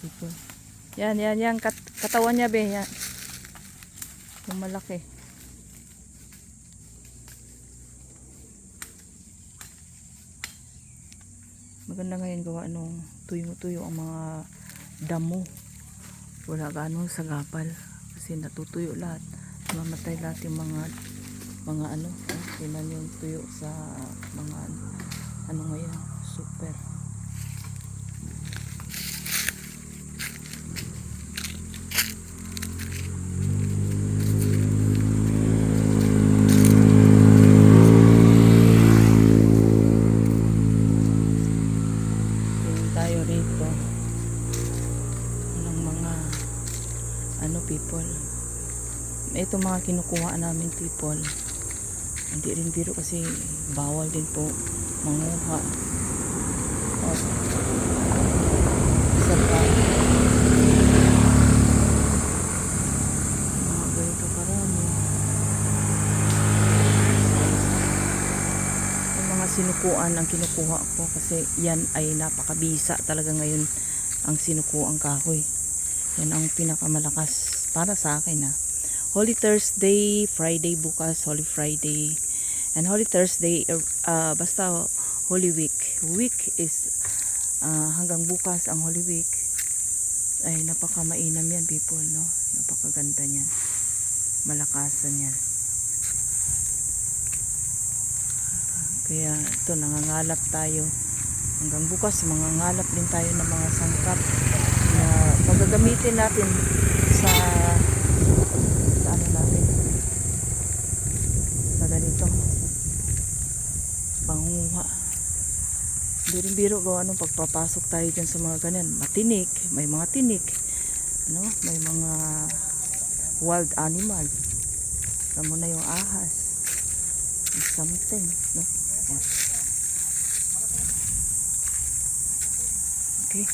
People. Yan, yan, yan. Kat katawan niya, be. Yan. Yung malaki. Maganda ngayon gawa nung tuyo-tuyo ang mga damo. Wala ganong sagapal. Kasi natutuyo lahat. Mamatay lahat yung mga mga ano. Tinan yung tuyo sa mga ano ngayon. Super. Rito ng mga ano people. Ito mga kinukuha namin people. Hindi rin biro kasi bawal din po manguha. oh. isa pa mga ganito karami yung mga sinukuan ang kinukuha ko kasi yan ay napakabisa talaga ngayon ang sinukuang kahoy. Yan ang pinakamalakas para sa akin na Holy Thursday, Friday bukas, Holy Friday and Holy Thursday uh, basta Holy Week. Week is uh, hanggang bukas ang Holy Week. Ay napaka mainam yan people no? Napakaganda niyan. Malakasan yan Kaya ito, nangangalap tayo. Hanggang bukas, mangangalap din tayo ng mga sangkap na pagagamitin natin sa, sa ano natin. Sa ganito. Panguha. Biro-biro gawa nung pagpapasok tayo dyan sa mga ganyan. Matinik, may mga tinik. No? May mga wild animal. Alam mo na yung ahas. Something. No? Okay.